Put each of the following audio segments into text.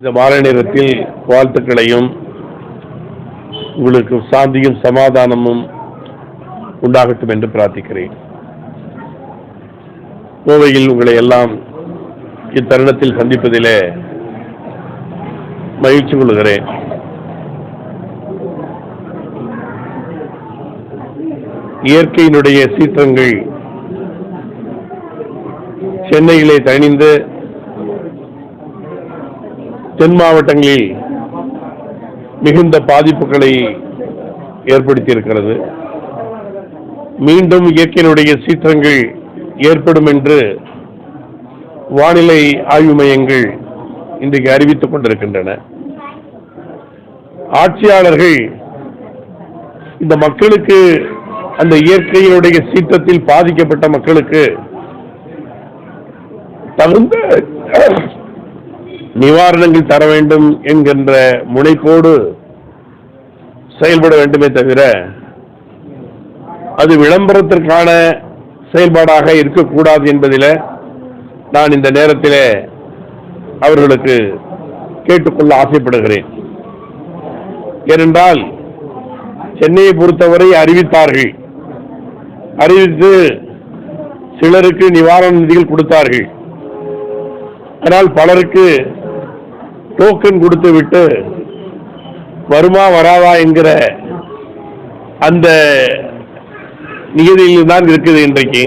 இந்த மாலை நேரத்தில் வாழ்த்துக்களையும் உங்களுக்கு சாந்தியும் சமாதானமும் உண்டாகட்டும் என்று பிரார்த்திக்கிறேன். கோவையில் உங்களை எல்லாம் இத்தருணத்தில் சந்திப்பதிலே மகிழ்ச்சி கொள்கிறேன். இயற்கையினுடைய சீற்றங்கள் சென்னையிலே தணிந்து தென் மாவட்டங்களில் மிகுந்த பாதிப்புகளை ஏற்படுத்தியிருக்கிறது. மீண்டும் இயற்கையினுடைய சீற்றங்கள் ஏற்படும் என்று வானிலை ஆய்வு மையங்கள் இன்றைக்கு அறிவித்துக் கொண்டிருக்கின்றன. ஆட்சியாளர்கள் இந்த மக்களுக்கு அந்த இயற்கையினுடைய சீற்றத்தில் பாதிக்கப்பட்ட மக்களுக்கு தகுந்த நிவாரணங்கள் தர வேண்டும் என்கின்ற முனைப்போடு செயல்பட வேண்டுமே தவிர அது விளம்பரத்திற்கான செயல்பாடாக இருக்கக்கூடாது என்பதில் நான் இந்த நேரத்தில் அவர்களுக்கு கேட்டுக்கொள்ள ஆசைப்படுகிறேன். ஏனென்றால் சென்னையை பொறுத்தவரை அறிவித்தார்கள். அறிவித்து சிலருக்கு நிவாரண நிதிகள் கொடுத்தார்கள். ஆனால் பலருக்கு டோக்கன் கொடுத்து விட்டு வருமா வராதா என்கிற அந்த நிகதியில் தான் இருக்குது இன்றைக்கு.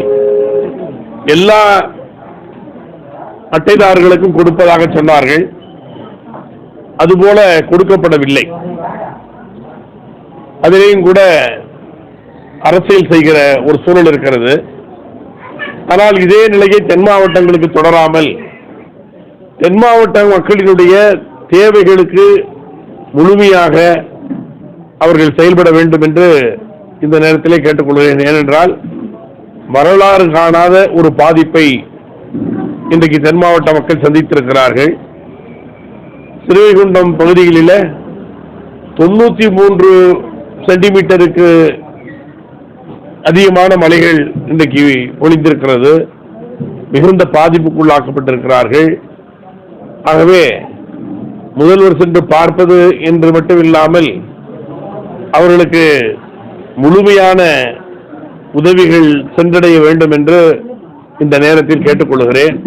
எல்லா அட்டைதாரர்களுக்கும் கொடுப்பதாக சொன்னார்கள். அதுபோல கொடுக்கப்படவில்லை. அதிலேயும் கூட அரசியல் செய்கிற ஒரு சூழல் இருக்கிறது. ஆனால் இதே நிலையை தென் மாவட்டங்களுக்கு தொடராமல் தென் மாவட்ட மக்களினுடைய தேவைகளுக்கு முழுமையாக அவர்கள் செயல்பட வேண்டும் என்று இந்த நேரத்திலே கேட்டுக்கொள்கிறேன். ஏனென்றால் வரலாறு காணாத ஒரு பாதிப்பை இன்றைக்கு தென் மாவட்ட மக்கள் சந்தித்திருக்கிறார்கள். ஸ்ரீவைகுண்டம் பகுதிகளில் தொண்ணூற்றி மூன்று சென்டிமீட்டருக்கு அதிகமான மலைகள் இன்றைக்கு பொழிந்திருக்கிறது மிகுந்த பாதிப்புக்குள்ளாக்கப்பட்டிருக்கிறார்கள். ஆகவே முதல்வர் சென்று பார்ப்பது என்று மட்டும் இல்லாமல் அவர்களுக்கு முழுமையான உதவிகள் சென்றடைய வேண்டும் என்று இந்த நேரத்தில் கேட்டுக்கொள்கிறேன்.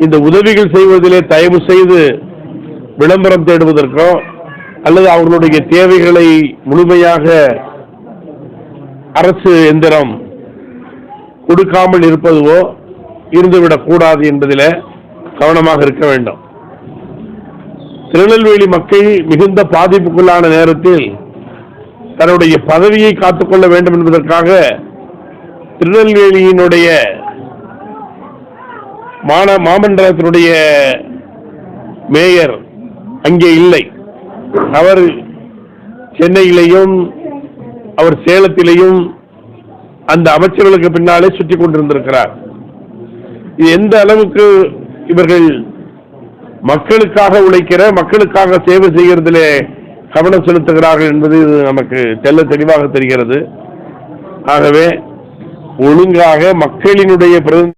இந்த உதவிகள் செய்வதிலே தயவு செய்து விளம்பரம் தேடுவதற்கோ அல்லது அவர்களுடைய தேவைகளை முழுமையாக அரசு எந்திரம் கொடுக்காமல் இருப்பதுவோ இருந்துவிடக்கூடாது என்பதில் கவனமாக இருக்க வேண்டும். திருநெல்வேலி மக்கள் மிகுந்த பாதிப்புக்குள்ளான நேரத்தில் தன்னுடைய பதவியை காத்துக்கொள்ள வேண்டும் என்பதற்காக திருநெல்வேலியினுடைய மாண மாமன்றத்தினுடைய மேயர் அங்கே இல்லை. அவர் சென்னையிலையும் அவர் சேலத்திலையும் அந்த அமைச்சர்களுக்கு பின்னாலே சுற்றி கொண்டிருந்திருக்கிறார். இது எந்த அளவுக்கு இவர்கள் மக்களுக்காக உழைக்கிற மக்களுக்காக சேவை செய்கிறதிலே கவனம் செலுத்துகிறார்கள் என்பது இது நமக்கு தெல்ல தெளிவாக தெரிகிறது. ஆகவே ஒழுங்காக மக்களினுடைய பிரதி